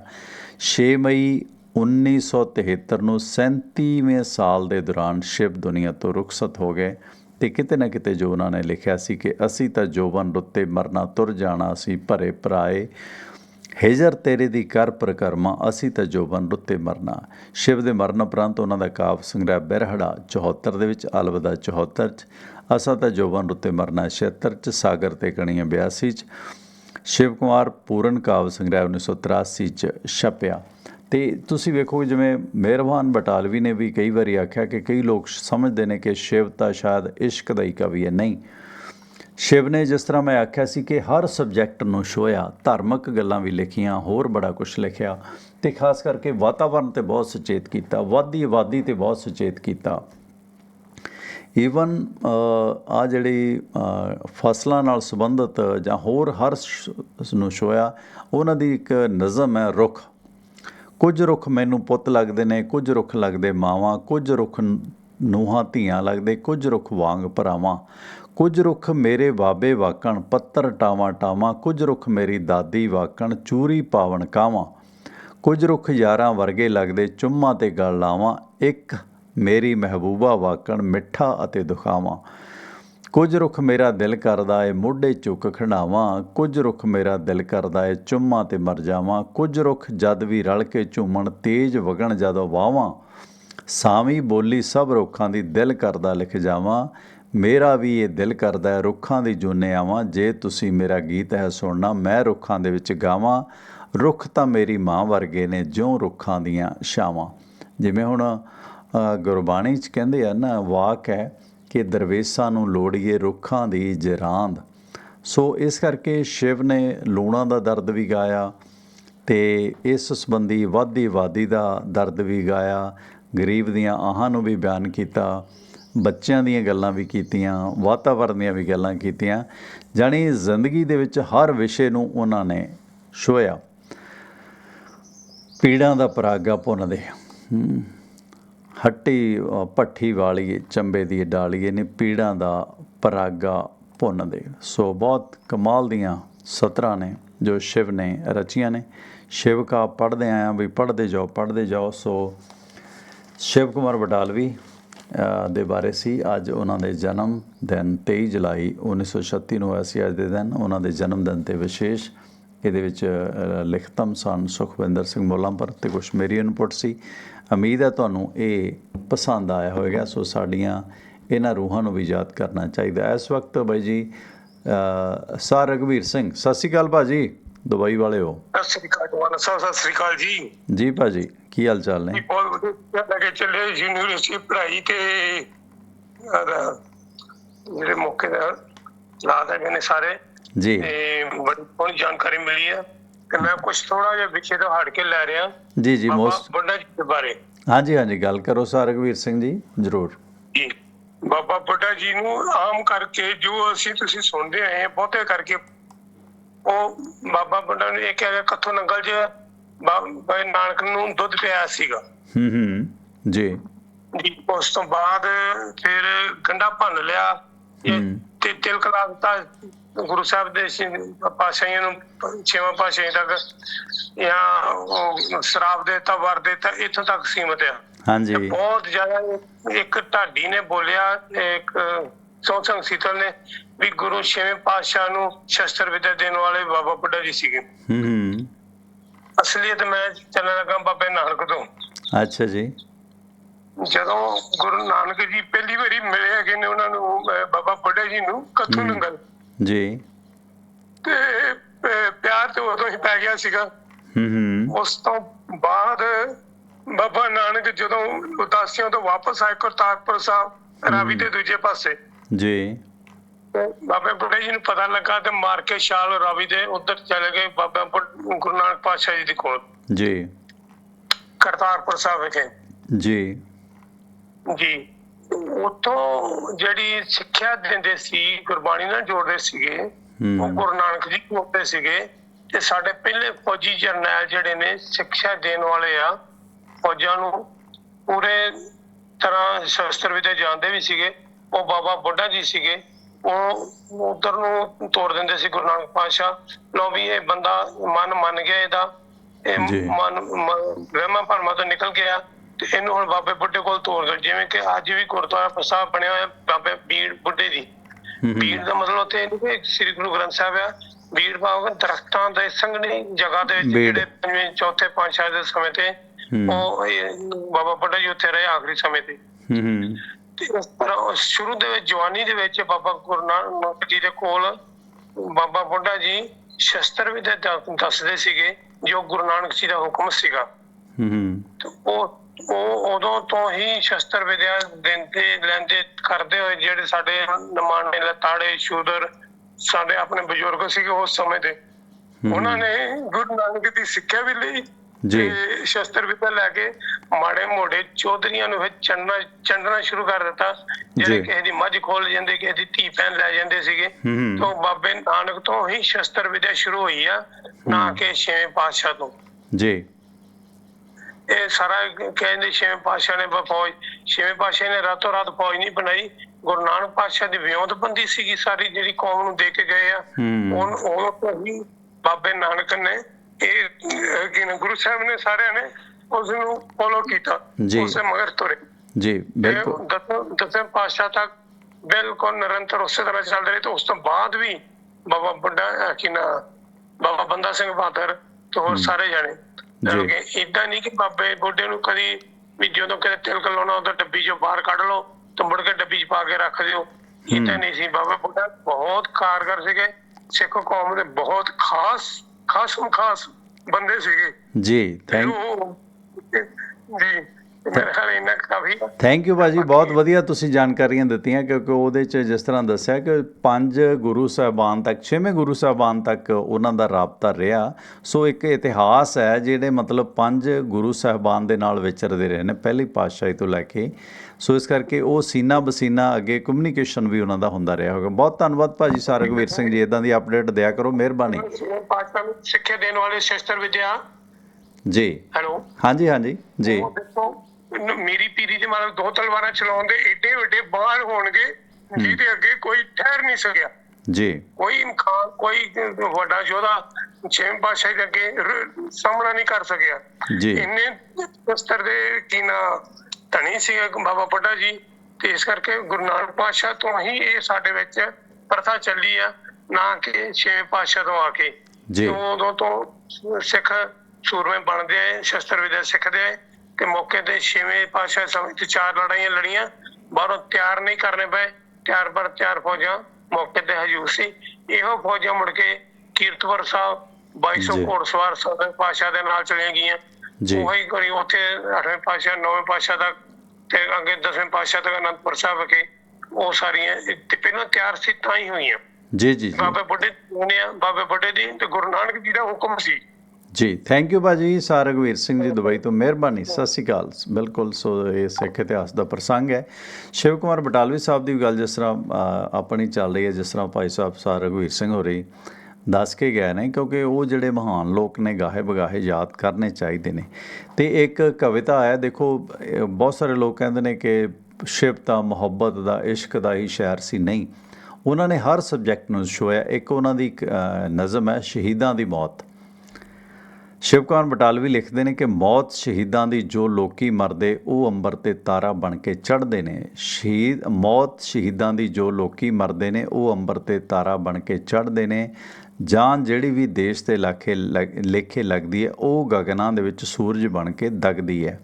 6 ਮਈ 1973 ਨੂੰ 37ਵੇਂ ਸਾਲ ਦੇ ਦੌਰਾਨ ਸ਼ਿਵ ਦੁਨੀਆ ਤੋਂ ਰੁਖਸਤ ਹੋ ਗਏ ਤੇ ਕਿਤੇ ਨਾ ਕਿਤੇ ਜੋ ਉਹਨਾਂ ਨੇ ਲਿਖਿਆ ਸੀ ਕਿ ਅਸੀਂ ਤਾਂ ਜੋਬਨ ਰੁੱਤੇ ਮਰਨਾ ਤੁਰ ਜਾਣਾ ਸੀ, ਭਰੇ ਭਰਾਏ, ਹੇਜ਼ਰ ਤੇਰੇ ਦੀ ਕਰ ਪ੍ਰਕਰਮਾ, ਅਸੀਂ ਤਾਂ ਜੋਬਨ ਰੁੱਤੇ ਮਰਨਾ। ਸ਼ਿਵ ਦੇ ਮਰਨ ਉਪਰੰਤ ਉਹਨਾਂ ਦਾ ਕਾਵ ਸੰਗ੍ਰਹਿ ਬਿਰਹੜਾ 74 ਦੇ ਵਿੱਚ, ਅਲਵਿਦਾ 74 ਚ ਅਸਾਂ ਤਾਂ ਜੋਬਨ ਰੁੱਤੇ ਮਰਨਾ 76 ਚ ਸਾਗਰ ਤੇ ਕਣੀਆਂ 82 ਚ। ਸ਼ਿਵ ਕੁਮਾਰ ਪੂਰਨ ਕਾਵ ਸੰਗ੍ਰਹਿ 1983 ਚ ਛਪਿਆ। ਤੇ ਤੁਸੀਂ ਵੇਖੋ ਜਿਵੇਂ ਮਿਹਰਬਾਨ ਬਟਾਲਵੀ ਨੇ ਵੀ ਕਈ ਵਾਰੀ ਆਖਿਆ ਕਿ ਕਈ ਲੋਕ ਸਮਝਦੇ ਨੇ ਕਿ ਸ਼ਿਵ ਤਾਂ ਸ਼ਾਇਦ ਇਸ਼ਕ ਦਾ ਹੀ ਕਵੀ ਹੈ। ਨਹੀਂ। ਸ਼ਿਵ ਨੇ ਜਿਸ ਤਰ੍ਹਾਂ ਮੈਂ ਆਖਿਆ ਸੀ ਕਿ ਹਰ ਸਬਜੈਕਟ ਨੂੰ ਛੋਇਆ ਧਾਰਮਿਕ ਗੱਲਾਂ ਵੀ ਲਿਖੀਆਂ, ਹੋਰ ਬੜਾ ਕੁਝ ਲਿਖਿਆ ਤੇ ਖਾਸ ਕਰਕੇ ਵਾਤਾਵਰਣ ਤੇ ਬਹੁਤ ਸੁਚੇਤ ਕੀਤਾ ਵਾਦੀ ਆਬਾਦੀ ਤੇ ਬਹੁਤ ਸੁਚੇਤ ਕੀਤਾ। ਈਵਨ ਆ ਜਿਹੜੀ ਫਸਲਾਂ ਨਾਲ ਸੰਬੰਧਿਤ ਜਾਂ ਹੋਰ ਹਰ ਨੂੰ ਛੋਇਆ ਉਹਨਾਂ ਦੀ ਇੱਕ ਨਜ਼ਮ ਹੈ ਰੁੱਖ। ਕੁਝ ਰੁੱਖ ਮੈਨੂੰ ਪੁੱਤ ਲੱਗਦੇ ਨੇ, ਕੁਝ ਰੁੱਖ ਲੱਗਦੇ ਮਾਵਾਂ, ਕੁਝ ਰੁੱਖ ਨੂਹਾਂ, ਧੀਆਂ ਲੱਗਦੇ, ਕੁਝ ਰੁੱਖ ਵਾਂਗ ਭਰਾਵਾਂ। ਕੁਝ ਰੁੱਖ ਮੇਰੇ ਬਾਬੇ ਵਾਕਣ, ਪੱਤਰ ਟਾਵਾਂ ਟਾਵਾਂ, ਕੁਝ ਰੁੱਖ ਮੇਰੀ ਦਾਦੀ ਵਾਕਣ, ਚੂਰੀ ਪਾਵਣ ਕਾਵਾਂ। ਕੁਝ ਰੁੱਖ ਯਾਰਾਂ ਵਰਗੇ ਲੱਗਦੇ, ਚੁੰਮਾਂ ਤੇ ਗਲ ਲਾਵਾਂ, ਇੱਕ ਮੇਰੀ ਮਹਿਬੂਬਾ ਵਾਕਣ ਮਿੱਠਾ ਅਤੇ ਦੁਖਾਵਾਂ। ਕੁਝ ਰੁੱਖ ਮੇਰਾ ਦਿਲ ਕਰਦਾ ਏ ਮੋਢੇ ਚੁੱਕ ਖੜਾਵਾਂ ਕੁਝ ਰੁੱਖ ਮੇਰਾ ਦਿਲ ਕਰਦਾ ਏ ਚੁੰਮਾਂ ਤੇ ਮਰ ਜਾਵਾਂ। ਕੁਝ ਰੁੱਖ ਜਦ ਵੀ ਰਲ ਕੇ ਝੂਮਣ ਤੇਜ ਵਗਣ ਜਦੋਂ ਵਾਵਾਂ। ਸਾਵੀਂ ਬੋਲੀ ਸਭ ਰੁੱਖਾਂ ਦੀ ਦਿਲ ਕਰਦਾ ਲਿਖ ਜਾਵਾਂ। ਮੇਰਾ ਵੀ ਇਹ ਦਿਲ ਕਰਦਾ ਹੈ ਰੁੱਖਾਂ ਦੀ ਜੂਨੇ ਆਵਾਂ। ਜੇ ਤੁਸੀਂ ਮੇਰਾ ਗੀਤ ਹੈ ਸੁਣਨਾ, ਮੈਂ ਰੁੱਖਾਂ ਦੇ ਵਿੱਚ ਗਾਵਾਂ। ਰੁੱਖ ਤਾਂ ਮੇਰੀ ਮਾਂ ਵਰਗੇ ਨੇ ਜਿਉਂ ਰੁੱਖਾਂ ਦੀਆਂ ਛਾਵਾਂ। ਜਿਵੇਂ ਹੁਣ ਗੁਰਬਾਣੀ ਚ ਕਹਿੰਦੇ ਆ ਨਾ, ਵਾਕ ਹੈ ਕਿ ਦਰਵੇਸਾਂ ਨੂੰ ਲੋੜੀਏ ਰੁੱਖਾਂ ਦੀ ਜਰਾਂਦ। ਸੋ ਇਸ ਕਰਕੇ ਸ਼ਿਵ ਨੇ ਲੂਣਾ ਦਾ ਦਰਦ ਵੀ ਗਾਇਆ ਤੇ ਇਸ ਸੰਬੰਧੀ ਵਾਧੀ ਵਾਦੀ ਦਾ ਦਰਦ ਵੀ ਗਾਇਆ, ਗਰੀਬ ਦੀਆਂ ਆਹਾਂ ਨੂੰ ਵੀ ਬਿਆਨ ਕੀਤਾ, ਬੱਚਿਆਂ ਦੀਆਂ ਗੱਲਾਂ ਵੀ ਕੀਤੀਆਂ ਵਾਤਾਵਰਣ ਦੀਆਂ ਵੀ ਗੱਲਾਂ ਕੀਤੀਆਂ, ਜਾਣੀ ਜ਼ਿੰਦਗੀ ਦੇ ਵਿੱਚ ਹਰ ਵਿਸ਼ੇ ਨੂੰ ਉਹਨਾਂ ਨੇ ਛੋਇਆ ਪੀੜਾਂ ਦਾ ਪਰਾਗਾ ਭੁੰਨਦੇ ਹੱਟੀ ਭੱਠੀ ਵਾਲੀਏ ਚੰਬੇ ਦੀ ਡਾਲੀਏ ਨੇ ਪੀੜਾਂ ਦਾ ਪਰਾਗਾ ਭੁੰਨਦੇ ਸੋ ਬਹੁਤ ਕਮਾਲ ਦੀਆਂ ਸਤਰਾਂ ਨੇ ਜੋ ਸ਼ਿਵ ਨੇ ਰਚੀਆਂ ਨੇ। ਸ਼ਿਵ ਕਾ ਪੜ੍ਹਦੇ ਆਇਆ ਵੀ ਪੜ੍ਹਦੇ ਜਾਓ ਪੜ੍ਹਦੇ ਜਾਓ। ਸੋ ਸ਼ਿਵ ਕੁਮਾਰ ਬਟਾਲਵੀ ਦੇ ਬਾਰੇ ਸੀ। ਅੱਜ ਉਹਨਾਂ ਦੇ ਜਨਮ ਦਿਨ 23 ਜੁਲਾਈ 1936 ਨੂੰ ਹੋਇਆ ਸੀ। ਅੱਜ ਦੇ ਦਿਨ ਉਹਨਾਂ ਦੇ ਜਨਮ ਦਿਨ ਤੇ ਵਿਸ਼ੇਸ਼ ਇਹਦੇ ਵਿੱਚ ਲਿਖਤਮ ਸਨ ਸੁਖਵਿੰਦਰ ਸਿੰਘ ਮੁੱਲਾਂਪੁਰ ਤੇ ਕੁਝ ਮੇਰੀ ਇਨਪੁਟ ਸੀ। ਉਮੀਦ ਹੈ ਤੁਹਾਨੂੰ ਇਹ ਪਸੰਦ ਆਇਆ ਹੋਵੇਗਾ ਸੋ ਸਾਡੀਆਂ ਇਹਨਾਂ ਰੂਹਾਂ ਨੂੰ ਵੀ ਯਾਦ ਕਰਨਾ ਚਾਹੀਦਾ। ਇਸ ਵਕਤ ਬਾਈ ਜੀ ਸਰ ਰਘਵੀਰ ਸਿੰਘ ਸਤਿ ਸ਼੍ਰੀ ਅਕਾਲ ਭਾਜੀ ਦੁਬਈ ਵਾਲੇ ਹੋ। ਸਤਿ ਸ੍ਰੀ ਅਕਾਲ ਸਤਿ ਸ੍ਰੀ ਅਕਾਲ ਜੀ। ਜੀ ਭਾਜੀ ਕੀ ਹਾਲ ਚਾਲ ਨੇ? ਬਹੁਤ ਵਧੀਆ ਲੈ ਕੇ ਚੱਲੇ ਯੂਨੀਵਰਸਿਟੀ ਪੜ੍ਹਾਈ ਤੇ ਜਿਹੜੇ ਮੌਕੇ ਦਾ ਲਾਦ ਹੈਗੇ ਨੇ ਸਾਰੇ। ਜੀ। ਤੇ ਬੜੀ ਬਹੁਤ ਜਾਣਕਾਰੀ ਮਿਲੀ ਹੈ। ਕਿ ਮੈਂ ਕੁਝ ਥੋੜਾ ਜਿਹਾ ਵਿਸ਼ੇ ਤੋਂ ਹਟ ਕੇ ਲੈ ਰਿਹਾ। ਜੀ ਜੀ ਮੋਸਟ ਬੁੱਢਾ ਜੀ ਦੇ ਬਾਰੇ। ਹਾਂਜੀ ਹਾਂਜੀ ਗੱਲ ਕਰੋ ਸਰ ਰਘਵੀਰ ਸਿੰਘ ਜੀ ਜਰੂਰ। ਜੀ ਬਾਬਾ ਬੁੱਢਾ ਜੀ ਨੂੰ ਆਮ ਕਰਕੇ ਜੋ ਅਸੀਂ ਤੁਸੀਂ ਸੁਣਦੇ ਆਏ ਬਹੁਤੇ ਕਰਕੇ ਉਹ ਬਾਬਾ ਬੁੱਢਾ ਨੇ ਇਹ ਕਿਹਾ ਕੱਥੋਂ ਨੰਗਲ ਚ ਬਾਬਾ ਨਾਨਕ ਨੂੰ ਦੁੱਧ ਪਿਆਇਆ ਸੀਗਾ। ਹੂੰ ਹੂੰ ਜੀ। ਜੀ ਉਸ ਤੋਂ ਬਾਅਦ ਫਿਰ ਗੰਡਾ ਭੰਨ ਲਿਆ। ਤੇ ਤਿਲਕ ਲਾ ਦਿੱਤਾ। ਗੁਰੂ ਸਾਹਿਬ ਦੇ ਪਾਸ਼ਾਹੀਆਂ ਨੂੰ ਛੇਵਾਂ ਪਾਸ਼ਾਹੀ ਤੱਕ ਜਾਂ ਉਹ ਸ਼ਰਾਬ ਦੇਤਾ ਵਰ ਦੇਤਾ ਇੱਥੋਂ ਤੱਕ ਸੀਮਤ ਆ। ਹਾਂਜੀ। ਬਹੁਤ ਜ਼ਿਆਦਾ ਇੱਕ ਢਾਡੀ ਨੇ ਬੋਲਿਆ ਇੱਕ ਸੋਚੰਗ ਸੀਤਲ ਨੇ ਵੀ ਗੁਰੂ ਛੇਵੇਂ ਪਾਤਸ਼ਾਹ ਨੂੰ ਸ਼ਸਤਰ ਵਿਦਿਆ ਦੇਣ ਵਾਲੇ ਬਾਬਾ ਬੁੱਢਾ ਜੀ ਸੀਗੇ। ਹੂੰ ਹੂੰ। ਅਸਲੀਅਤ ਮੈਂ ਚੱਲਣ ਲੱਗਾ ਬਾਬੇ ਨਾਨਕ ਤੋਂ। ਅੱਛਾ ਜੀ। ਜਦੋਂ ਗੁਰੂ ਨਾਨਕ ਜੀ ਪਹਿਲੀ ਵਾਰੀ ਮਿਲੇ ਹੈਗੇ ਨੇ ਉਹਨਾਂ ਨੂੰ ਬਾਬਾ ਬੁੱਢਾ ਜੀ ਨੂੰ ਕੱਥੂ। ਨੰਗਲ ਜੀ। ਤੇ ਪਿਆਰ ਤੇ ਉਦੋਂ ਹੀ ਪੈ ਗਿਆ ਸੀਗਾ। ਹੂੰ ਹੂੰ। ਉਸ ਤੋਂ ਬਾਅਦ ਬਾਬਾ ਨਾਨਕ ਜਦੋਂ ਉਦਾਸੀਆਂ ਤੋਂ ਵਾਪਸ ਆਏ ਕਰਤਾਰਪੁਰ ਸਾਹਿਬ ਰਾਵੀ ਦੇ ਦੂਜੇ ਪਾਸੇ। ਜੀ। ਬਾਬੇ ਬੁੱਢੇ ਜੀ ਨੂੰ ਪਤਾ ਲੱਗਾ ਤੇ ਮਾਰ ਕੇ ਛਾਲ ਰਾਵੀ ਦੇ ਉੱਧਰ ਚਲੇ ਗਏ ਬਾਬਾ ਗੁਰੂ ਨਾਨਕ ਪਾਤਸ਼ਾਹ ਜੀ ਦੇ ਕੋਲ। ਜੀ। ਕਰਤਾਰਪੁਰ ਸਾਹਿਬ ਵਿਖੇ। ਜੀ। ਜੀ। ਉਤੋਂ ਜਿਹੜੀ ਸਿੱਖਿਆ ਦਿੰਦੇ ਸੀ ਗੁਰਬਾਣੀ ਨਾਲ ਜੋੜਦੇ ਸੀਗੇ ਉਹ ਗੁਰੂ ਨਾਨਕ ਜੀ ਕੋਤੇ ਸੀਗੇ ਤੇ ਸਾਡੇ ਪਹਿਲੇ ਫੌਜੀ ਜਰਨੈਲ ਜਿਹੜੇ ਨੇ ਸਿੱਖਿਆ ਦੇਣ ਵਾਲੇ ਆ ਫੌਜਾਂ ਨੂੰ ਪੂਰੇ ਤਰ੍ਹਾਂ ਸ਼ਸਤਰ ਵਿਦਿਆ ਜਾਣਦੇ ਵੀ ਸੀਗੇ। ਉਹ ਬਾਬਾ ਬੁੱਢਾ ਜੀ ਸੀਗੇ। ਉਹ ਉਧਰ ਨੂੰ ਤੋੜ ਦਿੰਦੇ ਸੀ ਗੁਰੂ ਨਾਨਕ ਪਾਤਸ਼ਾਹ। ਲੋ ਵੀ ਇਹ ਬੰਦਾ ਮਨ ਮੰਨ ਗਿਆ ਇਹਦਾ। ਇਹ। ਮਨ ਵਹਿਮਾਂ ਭਰਮਾਂ ਤੋਂ ਨਿਕਲ ਗਿਆ। ਤੇ ਇਹਨੂੰ ਹੁਣ ਬਾਬੇ ਬੁੱਢੇ ਕੋਲ ਤੋਰ ਦਿਓ ਜਿਵੇਂ ਕਿ ਅੱਜ ਵੀ ਗੁਰਦੁਆਰਾ ਸਾਹਿਬ ਬਣਿਆ ਹੋਇਆ ਬਾਬੇ ਬੀੜ ਬੁੱਢੇ ਦੀ। ਬੀੜ ਦਾ ਮਤਲਬ ਉੱਥੇ ਇਹ ਨਹੀਂ ਕਿ ਸ੍ਰੀ ਗੁਰੂ ਗ੍ਰੰਥ ਸਾਹਿਬ ਆ। ਬੀੜ ਭਾਵ ਦਰਖਤਾਂ ਦੇ ਸੰਘਣੀ ਜਗ੍ਹਾ ਦੇ ਵਿੱਚ। ਜਿਹੜੇ ਪੰਜਵੇਂ ਚੌਥੇ ਪਾਤਸ਼ਾਹ ਦੇ ਸਮੇਂ ਤੇ। ਉਹ ਬਾਬਾ ਬੁੱਢਾ ਜੀ ਉੱਥੇ ਰਹੇ ਆਖਰੀ ਸਮੇਂ ਤੇ। ਹੂੰ ਹੂੰ। ਤੇ ਇਸ ਤਰ੍ਹਾਂ ਸ਼ੁਰੂ ਦੇ ਵਿੱਚ ਜਵਾਨੀ ਦੇ ਵਿੱਚ ਬਾਬਾ ਗੁਰੂ ਨਾਨਕ ਜੀ ਦੇ ਕੋਲ ਬਾਬਾ ਬੁੱਢਾ ਜੀ ਸ਼ਸਤਰ ਵੀ ਦੱਸਦੇ ਸੀਗੇ ਜੋ ਗੁਰੂ ਨਾਨਕ ਜੀ ਦਾ ਹੁਕਮ ਸੀਗਾ। ਹੂੰ ਹੂੰ। ਤੇ ਉਹ ਉਹ ਉਦੋਂ ਤੋਂ ਹੀ ਸ਼ਸਤਰ ਵਿਦਿਆ ਦਿੰਦੇ ਲੈਂਦੇ ਕਰਦੇ ਹੋਏ ਜਿਹੜੇ ਸਾਡੇ ਨਮਾਨੇ ਲਤਾੜੇ ਸ਼ੂਦਰ ਸਾਡੇ ਆਪਣੇ ਬਜ਼ੁਰਗ ਸੀਗੇ ਉਸ ਸਮੇਂ ਦੇ। ਉਹਨਾਂ ਨੇ ਗੁਰੂ ਨਾਨਕ ਦੀ ਸਿੱਖਿਆ ਵੀ ਲਈ ਜੀ। ਸ਼ਸਤਰ ਵਿਦਿਆ ਲੈ ਕੇ ਮਾੜੇ ਮੋੜੇ ਚੌਧਰੀਆਂ ਨੂੰ ਫਿਰ ਚੰਨਾ ਚੰਡਣਾ ਸ਼ੁਰੂ ਕਰ ਦਿੱਤਾ ਜਿਹੜੇ। ਕਿਸੇ ਦੀ ਮੱਝ ਖੋਲ ਜਾਂਦੇ ਕਿਸੇ ਦੀ ਧੀ ਭੈਣ ਲੈ ਜਾਂਦੇ ਸੀਗੇ। ਤੋਂ ਬਾਬੇ ਨਾਨਕ ਤੋਂ ਹੀ ਸ਼ਸਤਰ ਵਿਦਿਆ ਸ਼ੁਰੂ ਹੋਈ ਆ ਨਾ ਕਿ ਛੇਵੇਂ ਪਾਤਸ਼ਾਹ ਤੋਂ ਜੀ ਇਹ ਸਾਰਾ ਕਹਿੰਦੇ ਛੇਵੇਂ ਪਾਤਸ਼ਾਹ ਨੇ ਫੌਜ ਛੇਵੇਂ ਪਾਤਸ਼ਾਹ ਨੇ ਰਾਤੋਂ ਰਾਤ ਫੌਜ ਨਹੀਂ ਬਣਾਈ। ਗੁਰੂ ਨਾਨਕ ਪਾਤਸ਼ਾਹ ਦੀ ਵਿਉਂਤਬੰਦੀ ਸੀਗੀ ਸਾਰੀ ਜਿਹੜੀ ਕੌਮ ਨੂੰ ਦੇ ਕੇ ਗਏ ਆ। ਉਹ ਉਹ ਤੋਂ ਹੀ ਬਾਬੇ ਨਾਨਕ ਨੇ ਇਹ ਕੀ ਗੁਰੂ ਸਾਹਿਬ ਨੇ ਸਾਰਿਆਂ ਨੇ ਉਸ ਨੂੰ ਫੋਲੋ ਕੀਤਾ। ਉਸੇ ਮਗਰ ਤੁਰੇ। ਜੀ ਬਿਲਕੁਲ। ਦਸਵੇਂ ਪਾਤਸ਼ਾਹ ਤੱਕ ਬਿਲਕੁਲ ਨਿਰੰਤਰ ਉਸੇ ਤਰ੍ਹਾਂ ਚੱਲਦੇ ਰਹੇ ਤੇ ਉਸ ਤੋਂ ਬਾਅਦ ਵੀ ਬਾਬਾ ਬੁੱਢਾ ਕੀ ਨਾ ਬਾਬਾ ਬੰਦਾ ਸਿੰਘ ਬਹਾਦਰ ਤੇ ਹੋਰ ਸਾਰੇ ਜਾਣੇ ਜੀ। ਕਿ ਇਦਾਂ ਨਹੀਂ ਕਿ ਬਾਬੇ ਬੁੱਢੇ ਨੂੰ ਕਦੀ ਵੀ ਜਦੋਂ ਕਿਤੇ ਤਿਲਕ ਲਾਉਣਾ ਉਹਦਾ ਡੱਬੀ ਚੋਂ ਬਾਹਰ ਕੱਢ ਲਓ ਤੇ ਮੁੜ ਕੇ ਡੱਬੀ 'ਚ ਪਾ ਕੇ ਰੱਖ ਦਿਓ। ਇਦਾਂ ਨਹੀਂ ਸੀ। ਬਾਬਾ ਬੁੱਢਾ ਬਹੁਤ ਕਾਰਗਰ ਸੀਗੇ। ਸਿੱਖ ਕੌਮ ਦੇ ਬਹੁਤ ਖਾਸ ਖਾਸਮ ਖਾਸ ਬੰਦੇ ਸੀਗੇ। ਜੀ ਥੈਂਕ ਜੀ। ਮੇਰੇ ਖਿਆਲ ਇੰਨਾ ਕਾਫੀ। ਆ। ਥੈਂਕ ਯੂ ਭਾਜੀ ਬਹੁਤ ਵਧੀਆ ਤੁਸੀਂ ਜਾਣਕਾਰੀਆਂ ਦਿੱਤੀਆਂ ਕਿਉਂਕਿ ਉਹਦੇ ਚ ਜਿਸ ਤਰ੍ਹਾਂ ਦੱਸਿਆ ਕਿ ਪੰਜ ਗੁਰੂ ਸਾਹਿਬਾਨ ਤੱਕ ਛੇਵੇਂ ਗੁਰੂ ਸਾਹਿਬਾਨ ਤੱਕ ਉਹਨਾਂ ਦਾ ਰਾਬਤਾ ਰਿਹਾ। ਸੋ ਇੱਕ ਇਤਿਹਾਸ ਹੈ ਜਿਹੜੇ ਮਤਲਬ ਪੰਜ ਗੁਰੂ ਸਾਹਿਬਾਨ ਦੇ ਨਾਲ ਵਿਚਰਦੇ ਰਹੇ ਨੇ ਪਹਿਲੀ ਪਾਤਸ਼ਾਹੀ ਤੋਂ ਲੈ ਕੇ। ਸੋ ਇਸ ਕਰਕੇ ਉਹ ਸੀਨਾ ਬਸੀਨਾ ਅੱਗੇ ਕਮਿਊਨੀਕੇਸ਼ਨ ਵੀ ਉਹਨਾਂ ਦਾ ਹੁੰਦਾ ਰਿਹਾ ਹੋਗਾ। ਬਹੁਤ ਧੰਨਵਾਦ ਭਾਜੀ ਸਾਰਗਵੀਰ ਸਿੰਘ ਜੀ ਇਦਾਂ ਦੀ ਅਪਡੇਟ ਦਿਆ ਕਰੋ ਮਿਹਰਬਾਨੀ। ਪਾਕਿਸਤਾਨ ਨੂੰ ਸਿੱਖਿਆ ਦੇਣ ਵਾਲੇ ਸ਼ਸਤਰ ਵਿਦਿਆ ਜੀ। ਹੈਲੋ। ਹਾਂਜੀ ਹਾਂਜੀ। ਜੀ। ਮੇਰੀ ਪੀਰੀ ਦੇ ਮਤਲਬ ਦੋ ਤਲਵਾਰਾਂ ਚਲਾਉਣ ਦੇ ਏਡੇ ਵੱਡੇ ਬਾਹਰ ਹੋਣਗੇ ਜਿਹਦੇ ਅੱਗੇ ਕੋਈ ਠਹਿਰ ਨਹੀਂ ਸਕਿਆ। ਜੀ। ਕੋਈ ਖਾਨ ਕੋਈ ਵੱਡਾ ਯੋਧਾ ਛੇਮ ਪਾਸ਼ਾ ਦੇ ਅੱਗੇ ਸਾਹਮਣਾ ਨਹੀਂ ਕਰ ਸਕਿਆ। ਜੀ। ਇੰਨੇ ਸ਼ਸਤਰ ਦੇ ਕੀ ਨਾ ਧਣੀ ਸੀ ਬਾਬਾ ਬੁੱਢਾ ਜੀ ਤੇ ਇਸ ਕਰਕੇ ਗੁਰੂ ਨਾਨਕ ਪਾਤਸ਼ਾਹ ਤੋਂ ਹੀ ਇਹ ਸਾਡੇ ਵਿੱਚ ਪ੍ਰਥਾ ਚੱਲੀ ਆ ਨਾ ਕਿ ਛੇਵੇਂ ਪਾਤਸ਼ਾਹ ਤੋਂ ਆ ਕੇ। ਜੀ। ਉਦੋਂ ਤੋਂ ਸਿੱਖ ਸੂਰਮੇ ਬਣਦੇ ਆਏ ਸ਼ਸਤਰ ਵਿਦਿਆ ਸਿੱਖਦੇ ਆਏ ਤੇ ਮੌਕੇ ਤੇ ਛੇਵੇਂ ਪਾਤਸ਼ਾਹ ਸਮੇਂ ਤੇ ਚਾਰ ਲੜਾਈਆਂ ਲੜੀਆਂ ਬਾਹਰੋਂ ਤਿਆਰ ਨਹੀਂ ਕਰਨੇ ਪਏ ਤਿਆਰ ਪਰ ਤਿਆਰ ਫੌਜਾਂ ਮੌਕੇ ਤੇ ਹਜੂਰ ਸੀ। ਇਹੋ ਫੌਜਾਂ ਮੁੜ ਕੇ ਕੀਰਤਪੁਰ ਸਾਹਿਬ 2200 ਜੀ। ਘੋੜਸਵਾਰ ਸਭੇ ਪਾਤਸ਼ਾਹ ਦੇ ਨਾਲ ਚਲੀਆਂ ਗਈਆਂ। ਜੀ। ਉਹੀ ਕਰੀ ਉੱਥੇ 8ਵੇਂ ਪਾਤਸ਼ਾਹ 9ਵੇਂ ਪਾਤਸ਼ਾਹ ਤੱਕ ਤੇ ਅੱਗੇ 10ਵੇਂ ਪਾਤਸ਼ਾਹ ਤੱਕ ਅਨੰਦਪੁਰ ਸਾਹਿਬ ਵਿਖੇ ਉਹ ਸਾਰੀਆਂ ਤੇ ਪਹਿਲਾਂ ਤਿਆਰ ਸੀ ਤਾਂ ਹੀ ਹੋਈਆਂ। ਜੀ ਜੀ ਬਾਬੇ ਬੁੱਢੇ ਨੇ ਬਾਬੇ ਬੁੱਢੇ ਦੀ ਤੇ ਗੁਰੂ ਨਾਨਕ ਜੀ ਦਾ ਹੁਕਮ ਸੀ। ਜੀ ਥੈਂਕ ਯੂ ਭਾਜੀ ਸਾਰਗਵੀਰ ਸਿੰਘ ਜੀ ਦੁਬਈ ਤੋਂ ਮਿਹਰਬਾਨੀ ਸਤਿ ਸ਼੍ਰੀ ਅਕਾਲ। ਬਿਲਕੁਲ ਸੋ ਇਹ ਸਿੱਖ ਇਤਿਹਾਸ ਦਾ ਪ੍ਰਸੰਗ ਹੈ। ਸ਼ਿਵ ਕੁਮਾਰ ਬਟਾਲਵੀ ਸਾਹਿਬ ਦੀ ਗੱਲ ਜਿਸ ਤਰ੍ਹਾਂ ਆਪਣੀ ਚੱਲ ਰਹੀ ਹੈ ਜਿਸ ਤਰ੍ਹਾਂ ਭਾਈ ਸਾਹਿਬ ਸਾਰਗਵੀਰ ਸਿੰਘ ਹੋ ਰਹੀ ਦੱਸ ਕੇ ਗਏ ਨੇ ਕਿਉਂਕਿ ਉਹ ਜਿਹੜੇ ਮਹਾਨ ਲੋਕ ਨੇ ਗਾਹੇ ਬਗਾਹੇ ਯਾਦ ਕਰਨੇ ਚਾਹੀਦੇ ਨੇ। ਤੇ ਇੱਕ ਕਵਿਤਾ ਹੈ ਦੇਖੋ ਬਹੁਤ ਸਾਰੇ ਲੋਕ ਕਹਿੰਦੇ ਨੇ ਕਿ ਸ਼ਿਵ ਤਾਂ ਮੁਹੱਬਤ ਦਾ ਇਸ਼ਕ ਦਾ ਹੀ ਸ਼ਾਇਰ ਸੀ ਨਹੀਂ। ਉਹਨਾਂ ਨੇ ਹਰ ਸਬਜੈਕਟ ਨੂੰ ਛੋਇਆ ਇੱਕ ਉਹਨਾਂ ਦੀ ਨਜ਼ਮ ਹੈ ਸ਼ਹੀਦਾਂ ਦੀ ਮੌਤ। ਸ਼ਿਵਕੁਮਾਰ ਬਟਾਲਵੀ ਲਿਖਦੇ ਨੇ ਕਿ ਮੌਤ ਸ਼ਹੀਦਾਂ ਦੀ ਜੋ ਲੋਕੀ ਮਰਦੇ, ਉਹ ਅੰਬਰ ਤੇ ਤਾਰਾ ਬਣ ਕੇ ਚੜ੍ਹਦੇ ਨੇ। ਸ਼ਹੀਦ, ਮੌਤ ਸ਼ਹੀਦਾਂ ਦੀ ਜੋ ਲੋਕੀ ਮਰਦੇ ਨੇ, ਉਹ ਅੰਬਰ ਤੇ ਤਾਰਾ ਬਣ ਕੇ ਚੜ੍ਹਦੇ ਨੇ। ਜਾਨ ਜਿਹੜੀ ਵੀ ਦੇਸ਼ ਤੇ ਲਾਖੇ ਲੇਖੇ ਲੱਗਦੀ ਹੈ, ਉਹ ਗਗਨਾਂ ਦੇ ਵਿੱਚ ਸੂਰਜ ਬਣ ਕੇ ਦਗਦੀ ਹੈ।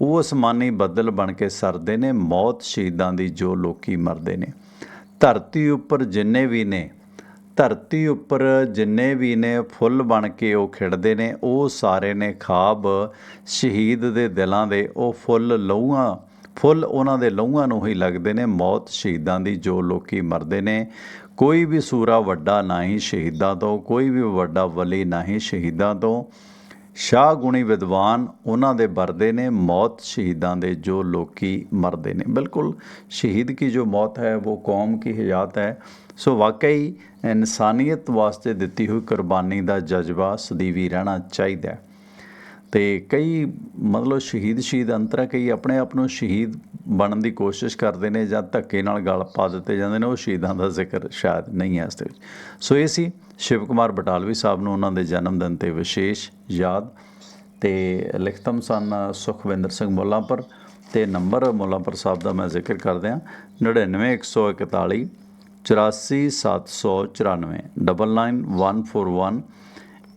ਉਹ ਅਸਮਾਨੀ ਬੱਦਲ ਬਣ ਕੇ ਸਰਦੇ ਨੇ, ਮੌਤ ਸ਼ਹੀਦਾਂ ਦੀ ਜੋ ਲੋਕੀ ਮਰਦੇ ਨੇ। ਧਰਤੀ ਉੱਪਰ ਜਿੰਨੇ ਵੀ ਨੇ ਧਰਤੀ ਉੱਪਰ ਜਿੰਨੇ ਵੀ ਨੇ ਫੁੱਲ ਬਣ ਕੇ ਉਹ ਖਿੜਦੇ ਨੇ, ਉਹ ਸਾਰੇ ਨੇ ਖਾਬ ਸ਼ਹੀਦ ਦੇ ਦਿਲਾਂ ਦੇ, ਉਹ ਫੁੱਲ ਲਹੂਆਂ, ਫੁੱਲ ਉਹਨਾਂ ਦੇ ਲਹੂਆਂ ਨੂੰ ਹੀ ਲੱਗਦੇ ਨੇ, ਮੌਤ ਸ਼ਹੀਦਾਂ ਦੀ ਜੋ ਲੋਕੀ ਮਰਦੇ ਨੇ। ਕੋਈ ਵੀ ਸੂਰਾ ਵੱਡਾ ਨਹੀਂ ਸ਼ਹੀਦਾਂ ਤੋਂ, ਕੋਈ ਵੀ ਵੱਡਾ ਵਲੀ ਨਹੀਂ ਸ਼ਹੀਦਾਂ ਤੋਂ। ਸ਼ਾਹ ਗੁਣੀ ਵਿਦਵਾਨ ਉਹਨਾਂ ਦੇ ਵਰਦੇ ਨੇ ਮੌਤ ਸ਼ਹੀਦਾਂ ਦੇ, ਜੋ ਲੋਕੀ ਮਰਦੇ ਨੇ। ਬਿਲਕੁਲ ਸ਼ਹੀਦ ਕੀ ਜੋ ਮੌਤ ਹੈ, ਉਹ ਕੌਮ ਕੀ ਹਯਾਤ ਹੈ। ਸੋ ਵਾਕਈ ਇਨਸਾਨੀਅਤ ਵਾਸਤੇ ਦਿੱਤੀ ਹੋਈ ਕੁਰਬਾਨੀ ਦਾ ਜਜ਼ਬਾ ਸਦੀਵੀ ਰਹਿਣਾ ਚਾਹੀਦਾ ਹੈ। ਤੇ ਕਈ ਮਤਲਬ ਸ਼ਹੀਦ ਸ਼ਹੀਦ ਅੰਤਰਾ ਕਈ ਆਪਣੇ ਆਪ ਨੂੰ ਸ਼ਹੀਦ ਬਣਨ ਦੀ ਕੋਸ਼ਿਸ਼ ਕਰਦੇ ਨੇ ਜਾਂ ਧੱਕੇ ਨਾਲ ਗਲ ਪਾ ਦਿੱਤੇ ਜਾਂਦੇ ਨੇ, ਉਹ ਸ਼ਹੀਦਾਂ ਦਾ ਜ਼ਿਕਰ ਸ਼ਾਇਦ ਨਹੀਂ ਹੈ ਇਸ ਦੇ ਵਿੱਚ। ਸੋ ਇਹ ਸੀ ਸ਼ਿਵ ਕੁਮਾਰ ਬਟਾਲਵੀ ਸਾਹਿਬ ਨੂੰ ਉਹਨਾਂ ਦੇ ਜਨਮ ਦਿਨ ਤੇ ਵਿਸ਼ੇਸ਼ ਯਾਦ ਤੇ ਲਿਖਤਮ ਸਨ ਸੁਖਵਿੰਦਰ ਸਿੰਘ ਮੁੱਲਾਂਪੁਰ ਤੇ ਨੰਬਰ ਮੁੱਲਾਂਪੁਰ ਸਾਹਿਬ ਦਾ ਮੈਂ ਜ਼ਿਕਰ ਕਰਦੇ ਹਾਂ। 99141 84794 999141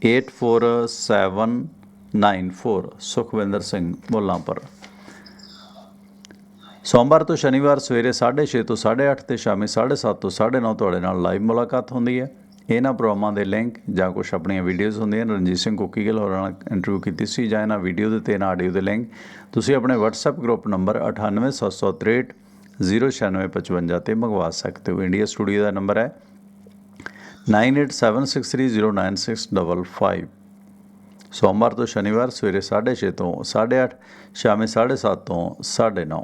84794 ਸੁਖਵਿੰਦਰ ਸਿੰਘ ਮੁੱਲਾਂਪੁਰ। ਸੋਮਵਾਰ ਤੋਂ ਸ਼ਨੀਵਾਰ ਸਵੇਰੇ 6:30 ਤੋਂ 8:30 ਤੇ ਸ਼ਾਮੀ 7:30 ਤੋਂ 9:30 ਤੁਹਾਡੇ ਨਾਲ ਲਾਈਵ ਮੁਲਾਕਾਤ ਹੁੰਦੀ ਹੈ। ਇਹਨਾਂ ਪ੍ਰੋਗਰਾਮਾਂ ਦੇ ਲਿੰਕ ਜਾਂ ਕੁਝ ਆਪਣੀਆਂ ਵੀਡੀਓਜ਼ ਹੁੰਦੀਆਂ ਰਣਜੀਤ ਸਿੰਘ ਕੋਕੀਗਲ ਹੋਰਾਂ ਨਾਲ ਇੰਟਰਵਿਊ ਕੀਤੀ ਸੀ ਜਾਂ ਇਹਨਾਂ ਵੀਡੀਓ ਦੇ ਤੇ ਇਹਨਾਂ ਆਡੀਓ ਦੇ ਲਿੰਕ, ਤੁਸੀਂ ਆਪਣੇ WhatsApp ਗਰੁੱਪ ਨੰਬਰ 98763 09655 ਤੇ ਮੰਗਵਾ ਸਕਦੇ ਹੋ। ਇੰਡੀਆ ਸਟੂਡੀਓ ਦਾ ਨੰਬਰ ਹੈ 9876309655 ਸੋਮਵਾਰ ਤੋਂ ਸ਼ਨੀਵਾਰ ਸਵੇਰੇ 6:30 ਤੋਂ 8:30 ਸ਼ਾਮੇ 7:30 ਤੋਂ 9:30